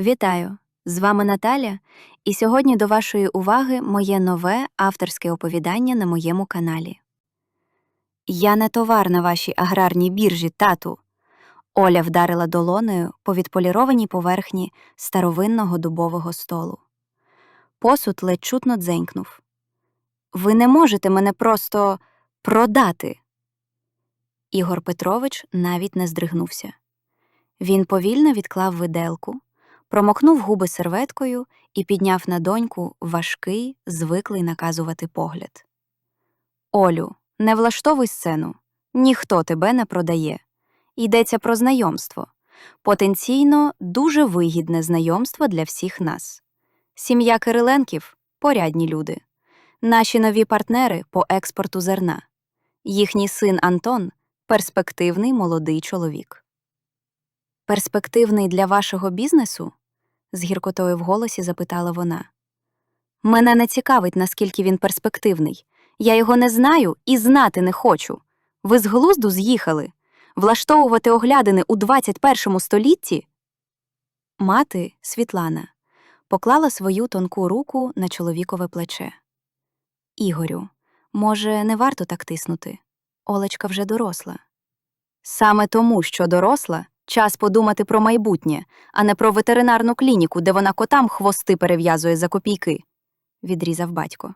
Вітаю! З вами Наталя, і сьогодні до вашої уваги моє нове авторське оповідання на моєму каналі. Я не товар на вашій аграрній біржі, тату. Оля вдарила долонею по відполірованій поверхні старовинного дубового столу. Посуд ледь чутно дзенькнув. Ви не можете мене просто продати. Ігор Петрович навіть не здригнувся. Він повільно відклав виделку, промокнув губи серветкою і підняв на доньку важкий, звиклий наказувати погляд. Олю, не влаштовуй сцену. Ніхто тебе не продає. Йдеться про знайомство. Потенційно дуже вигідне знайомство для всіх нас. Сім'я Кириленків порядні люди. Наші нові партнери по експорту зерна. Їхній син Антон перспективний молодий чоловік. Перспективний для вашого бізнесу? З гіркотою в голосі запитала вона. Мене не цікавить, наскільки він перспективний. Я його не знаю і знати не хочу. Ви з глузду з'їхали. Влаштовувати оглядини у 21 столітті? Мати, Світлана, поклала свою тонку руку на чоловікове плече. Ігорю, може, не варто так тиснути? Олечка вже доросла. Саме тому, що доросла, час подумати про майбутнє, а не про ветеринарну клініку, де вона котам хвости перев'язує за копійки, відрізав батько.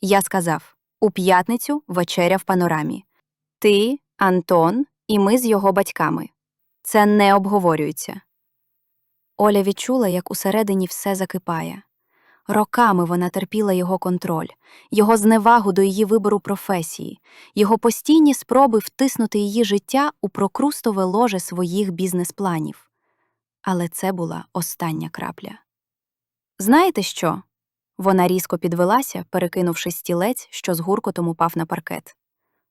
Я сказав у п'ятницю вечеря в панорамі. Ти, Антон і ми з його батьками. Це не обговорюється. Оля відчула, як усередині все закипає. Роками вона терпіла його контроль, його зневагу до її вибору професії, його постійні спроби втиснути її життя у прокрустове ложе своїх бізнес-планів. Але це була остання крапля. Знаєте що? Вона різко підвелася, перекинувши стілець, що з гуркотом упав на паркет.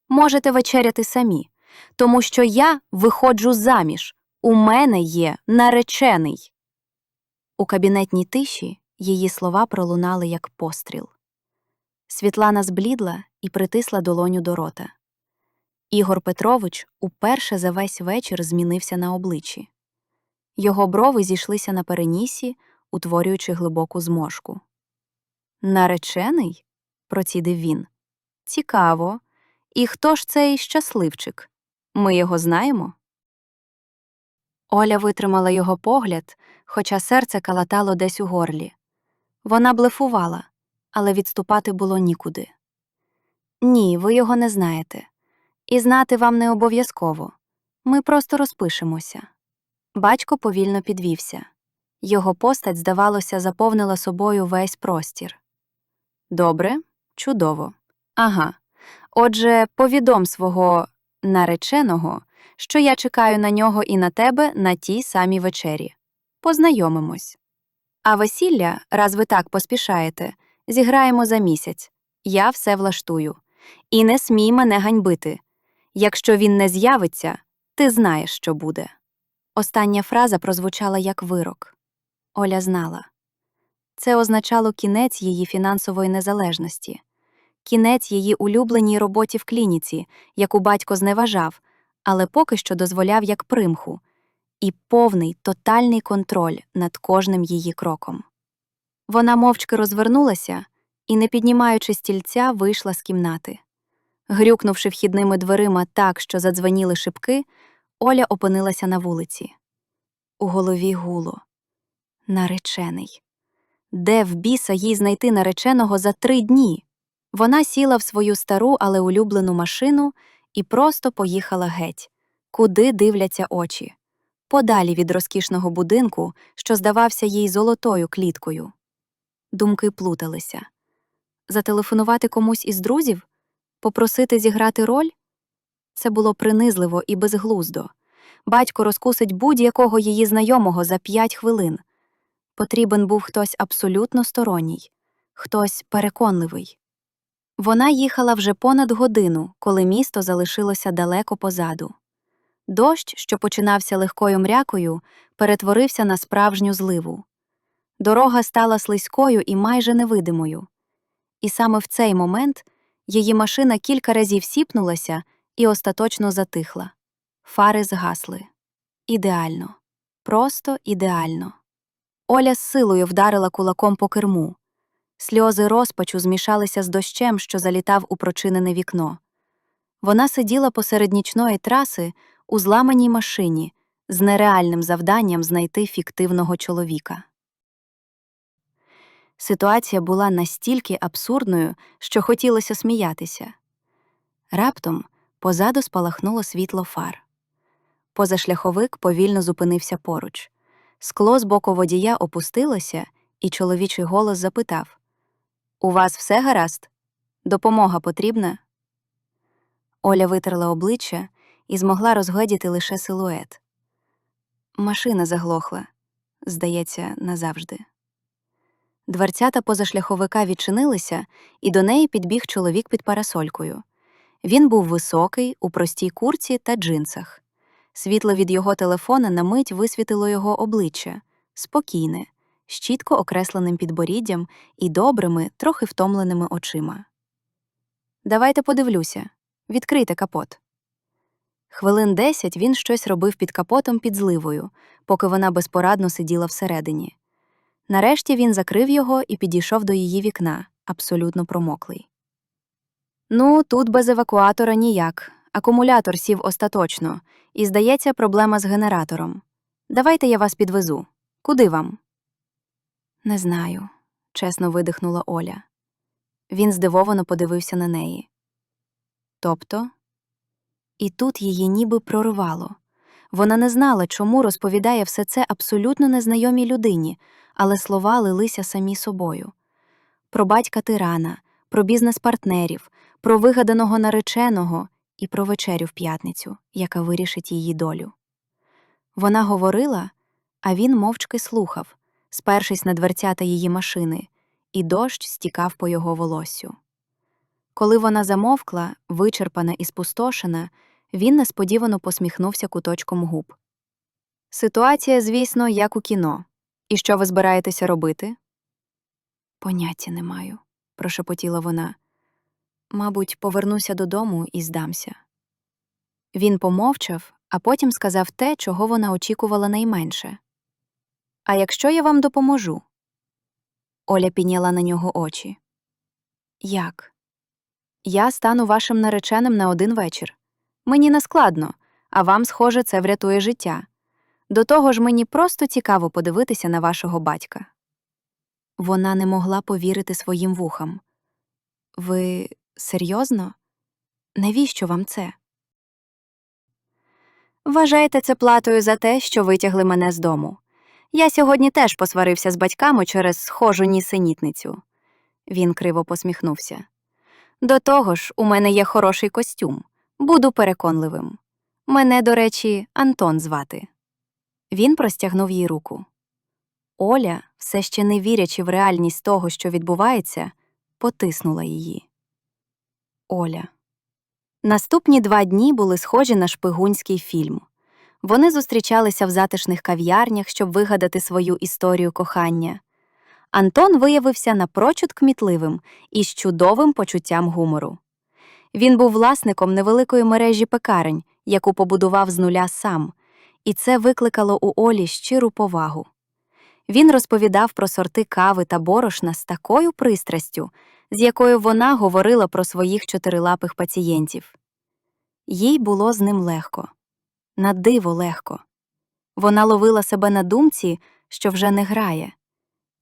Можете вечеряти самі, тому що я виходжу заміж. У мене є наречений. У кабінетній тиші її слова пролунали як постріл. Світлана зблідла і притисла долоню до рота. Ігор Петрович уперше за весь вечір змінився на обличчі. Його брови зійшлися на перенісі, утворюючи глибоку зморшку. Наречений? процідив він. Цікаво. І хто ж цей щасливчик? Ми його знаємо? Оля витримала його погляд, хоча серце калатало десь у горлі. Вона блефувала, але відступати було нікуди. Ні, ви його не знаєте. І знати вам не обов'язково. Ми просто розпишемося. Батько повільно підвівся. Його постать, здавалося, заповнила собою весь простір. Добре, чудово. Ага. Отже, повідом свого нареченого, що я чекаю на нього і на тебе на тій самій вечері. Познайомимось. А весілля, раз ви так поспішаєте, зіграємо за місяць. Я все влаштую. І не смій мене ганьбити. Якщо він не з'явиться, ти знаєш, що буде. Остання фраза прозвучала як вирок. Оля знала. Це означало кінець її фінансової незалежності, кінець її улюбленій роботі в клініці, яку батько зневажав, але поки що дозволяв як примху, і повний тотальний контроль над кожним її кроком. Вона мовчки розвернулася і, не піднімаючи стільця, вийшла з кімнати. Грюкнувши вхідними дверима так, що задзвеніли шибки, Оля опинилася на вулиці. У голові гуло. Наречений. Де в біса їй знайти нареченого за три дні? Вона сіла в свою стару, але улюблену машину і просто поїхала геть, куди дивляться очі, подалі від розкішного будинку, що здавався їй золотою кліткою. Думки плуталися. Зателефонувати комусь із друзів? Попросити зіграти роль? Це було принизливо і безглуздо. Батько розкусить будь-якого її знайомого за п'ять хвилин. Потрібен був хтось абсолютно сторонній, хтось переконливий. Вона їхала вже понад годину, коли місто залишилося далеко позаду. Дощ, що починався легкою мрякою, перетворився на справжню зливу. Дорога стала слизькою і майже невидимою. І саме в цей момент її машина кілька разів сіпнулася і остаточно затихла. Фари згасли. Ідеально, просто ідеально. Оля з силою вдарила кулаком по керму. Сльози розпачу змішалися з дощем, що залітав у прочинене вікно. Вона сиділа посеред нічної траси у зламаній машині з нереальним завданням знайти фіктивного чоловіка. Ситуація була настільки абсурдною, що хотілося сміятися. Раптом позаду спалахнуло світло фар. Позашляховик повільно зупинився поруч. Скло з боку водія опустилося, і чоловічий голос запитав У вас все гаразд? Допомога потрібна? Оля витерла обличчя і змогла розгледіти лише силует. Машина заглохла, здається, назавжди. Дверцята позашляховика відчинилися, і до неї підбіг чоловік під парасолькою. Він був високий, у простій курці та джинсах. Світло від його телефона на мить висвітило його обличчя спокійне, з чітко окресленим підборіддям і добрими, трохи втомленими очима. Давайте подивлюся. Відкрийте капот. Хвилин десять він щось робив під капотом під зливою, поки вона безпорадно сиділа всередині. Нарешті він закрив його і підійшов до її вікна, абсолютно промоклий. Ну, тут без евакуатора ніяк. Акумулятор сів остаточно, і, здається, проблема з генератором. Давайте я вас підвезу. Куди вам? Не знаю, чесно видихнула Оля. Він здивовано подивився на неї. Тобто? І тут її ніби проривало. Вона не знала, чому розповідає все це абсолютно незнайомій людині, але слова лилися самі собою. Про батька тирана, про бізнес-партнерів, про вигаданого нареченого і про вечерю в п'ятницю, яка вирішить її долю. Вона говорила, а він мовчки слухав, спершись на дверцята її машини, і дощ стікав по його волоссю. Коли вона замовкла, вичерпана і спустошена, він несподівано посміхнувся куточком губ. Ситуація, звісно, як у кіно. І що ви збираєтеся робити? Поняття не маю, прошепотіла вона. Мабуть, повернуся додому і здамся. Він помовчав, а потім сказав те, чого вона очікувала найменше. А якщо я вам допоможу? Оля підняла на нього очі. Як? Я стану вашим нареченим на один вечір. Мені не складно, а вам, схоже, це врятує життя. До того ж, мені просто цікаво подивитися на вашого батька. Вона не могла повірити своїм вухам. Ви серйозно? Навіщо вам це? Вважаєте це платою за те, що витягли мене з дому. Я сьогодні теж посварився з батьками через схожу нісенітницю. Він криво посміхнувся. До того ж, у мене є хороший костюм. Буду переконливим. Мене, до речі, Антон звати. Він простягнув їй руку. Оля, все ще не вірячи в реальність того, що відбувається, потиснула її. Оля. Наступні два дні були схожі на шпигунський фільм. Вони зустрічалися в затишних кав'ярнях, щоб вигадати свою історію кохання. Антон виявився напрочуд кмітливим і з чудовим почуттям гумору. Він був власником невеликої мережі пекарень, яку побудував з нуля сам, і це викликало у Олі щиру повагу. Він розповідав про сорти кави та борошна з такою пристрастю, з якою вона говорила про своїх чотирилапих пацієнтів. Їй було з ним легко, на диво легко. Вона ловила себе на думці, що вже не грає.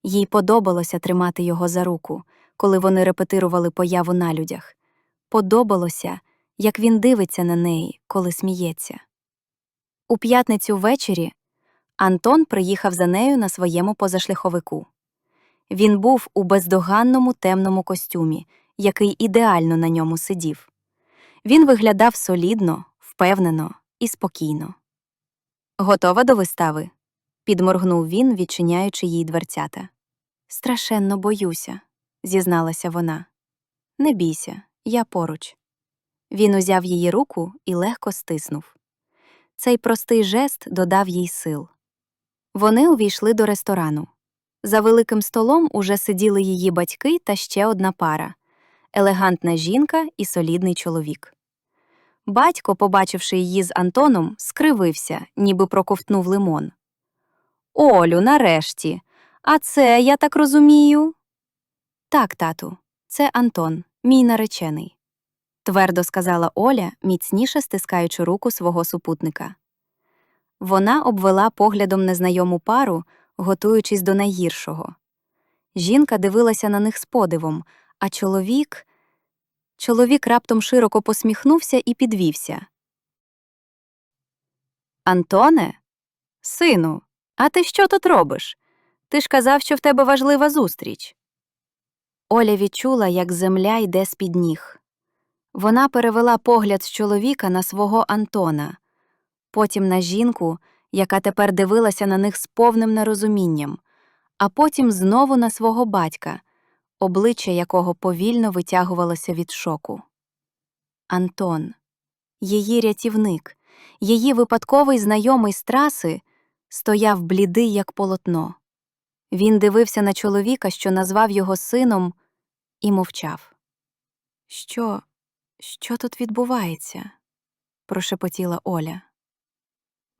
Їй подобалося тримати його за руку, коли вони репетирували появу на людях. Подобалося, як він дивиться на неї, коли сміється. У п'ятницю ввечері Антон приїхав за нею на своєму позашляховику. Він був у бездоганному темному костюмі, який ідеально на ньому сидів. Він виглядав солідно, впевнено і спокійно. Готова до вистави? підморгнув він, відчиняючи їй дверцята. Страшенно боюся, зізналася вона. Не бійся, я поруч. Він узяв її руку і легко стиснув. Цей простий жест додав їй сил. Вони увійшли до ресторану. За великим столом уже сиділи її батьки та ще одна пара елегантна жінка і солідний чоловік. Батько, побачивши її з Антоном, скривився, ніби проковтнув лимон. Олю, нарешті. А це, я так розумію? Так, тату, це Антон, мій наречений, твердо сказала Оля, міцніше стискаючи руку свого супутника. Вона обвела поглядом незнайому пару, готуючись до найгіршого. Жінка дивилася на них з подивом, а чоловік. Чоловік раптом широко посміхнувся і підвівся. Антоне? Сину, а ти що тут робиш? Ти ж казав, що в тебе важлива зустріч. Оля відчула, як земля йде з-під ніг. Вона перевела погляд з чоловіка на свого Антона, потім на жінку, яка тепер дивилася на них з повним нерозумінням, а потім знову на свого батька, обличчя якого повільно витягувалося від шоку. Антон, її рятівник, її випадковий знайомий з траси, стояв блідий, як полотно. Він дивився на чоловіка, що назвав його сином, і мовчав. Що, що тут відбувається? прошепотіла Оля.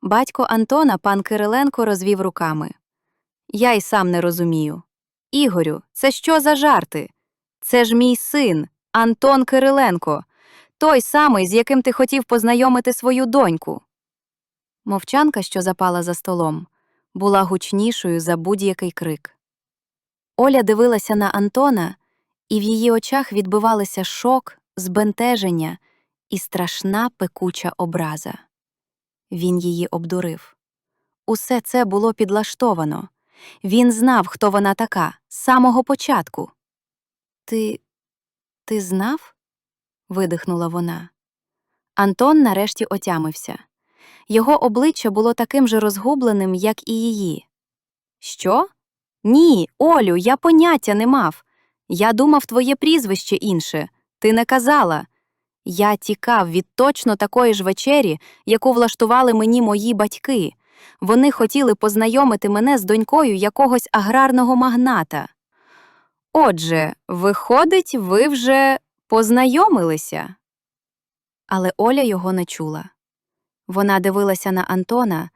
Батько Антона, пан Кириленко, розвів руками. Я й сам не розумію. Ігорю, це що за жарти? Це ж мій син, Антон Кириленко, той самий, з яким ти хотів познайомити свою доньку. Мовчанка, що запала за столом, була гучнішою за будь-який крик. Оля дивилася на Антона, і в її очах відбивалися шок, збентеження і страшна пекуча образа. Він її обдурив. Усе це було підлаштовано. Він знав, хто вона така, з самого початку. Ти. ти знав? видихнула вона. Антон нарешті отямився. Його обличчя було таким же розгубленим, як і її. Що? Ні, Олю, я поняття не мав. Я думав твоє прізвище інше. Ти не казала. Я тікав від точно такої ж вечері, яку влаштували мені мої батьки. Вони хотіли познайомити мене з донькою якогось аграрного магната. Отже, виходить, ви вже познайомилися. Але Оля його не чула. Вона дивилася на Антона,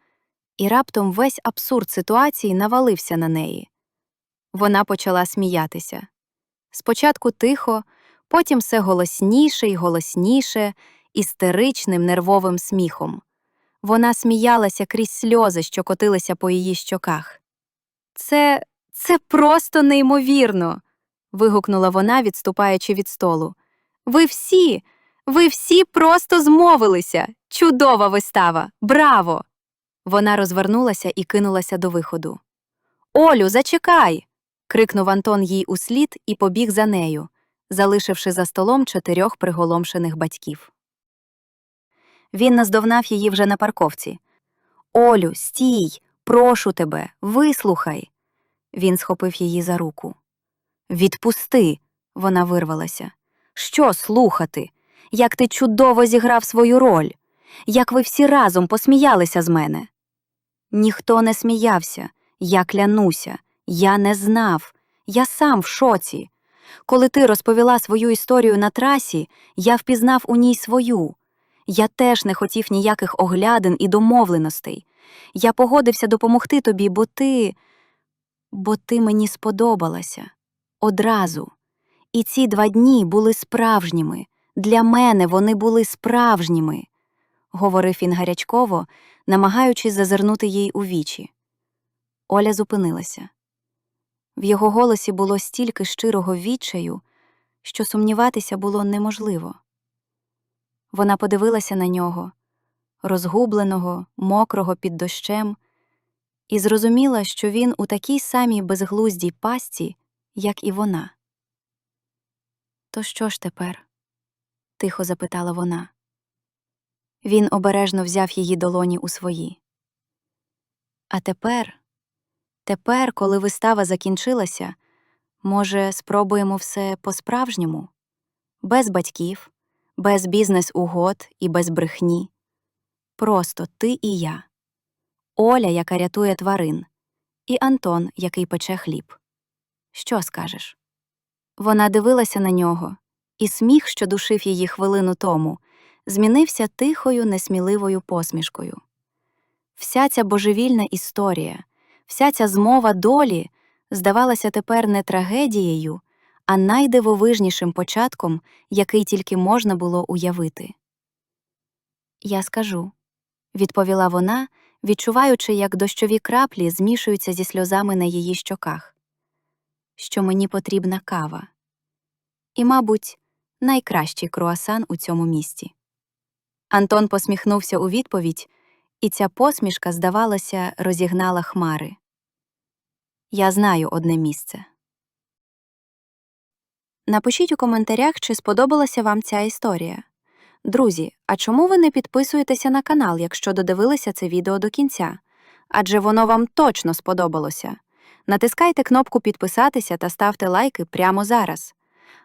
і раптом весь абсурд ситуації навалився на неї. Вона почала сміятися. Спочатку тихо, потім все голосніше й голосніше, істеричним нервовим сміхом. Вона сміялася крізь сльози, що котилися по її щоках. Це це просто неймовірно. вигукнула вона, відступаючи від столу. Ви всі, ви всі просто змовилися. Чудова вистава! Браво! Вона розвернулася і кинулася до виходу. Олю, зачекай. крикнув Антон їй услід і побіг за нею, залишивши за столом чотирьох приголомшених батьків. Він наздовнав її вже на парковці. Олю, стій, прошу тебе, вислухай. Він схопив її за руку. Відпусти, вона вирвалася. Що слухати? Як ти чудово зіграв свою роль, як ви всі разом посміялися з мене. Ніхто не сміявся, я клянуся, я не знав, я сам в шоці. Коли ти розповіла свою історію на трасі, я впізнав у ній свою. Я теж не хотів ніяких оглядин і домовленостей. Я погодився допомогти тобі, бо ти. бо ти мені сподобалася одразу. І ці два дні були справжніми. Для мене вони були справжніми, говорив він гарячково, намагаючись зазирнути їй у вічі. Оля зупинилася. В його голосі було стільки щирого відчаю, що сумніватися було неможливо. Вона подивилася на нього, розгубленого, мокрого під дощем, і зрозуміла, що він у такій самій безглуздій пастці, як і вона. То що ж тепер? тихо запитала вона. Він обережно взяв її долоні у свої. А тепер, тепер, коли вистава закінчилася, може, спробуємо все по-справжньому, без батьків, без бізнес-угод і без брехні. Просто ти і я, Оля, яка рятує тварин, і Антон, який пече хліб. Що скажеш? Вона дивилася на нього, і сміх, що душив її хвилину тому, змінився тихою, несміливою посмішкою. Вся ця божевільна історія, вся ця змова долі здавалася тепер не трагедією, а найдивовижнішим початком, який тільки можна було уявити. Я скажу, відповіла вона, відчуваючи, як дощові краплі змішуються зі сльозами на її щоках, що мені потрібна кава. І, мабуть, найкращий круасан у цьому місті. Антон посміхнувся у відповідь, і ця посмішка, здавалося, розігнала хмари. Я знаю одне місце. Напишіть у коментарях, чи сподобалася вам ця історія. Друзі, а чому ви не підписуєтеся на канал, якщо додивилися це відео до кінця? Адже воно вам точно сподобалося. Натискайте кнопку підписатися та ставте лайки прямо зараз.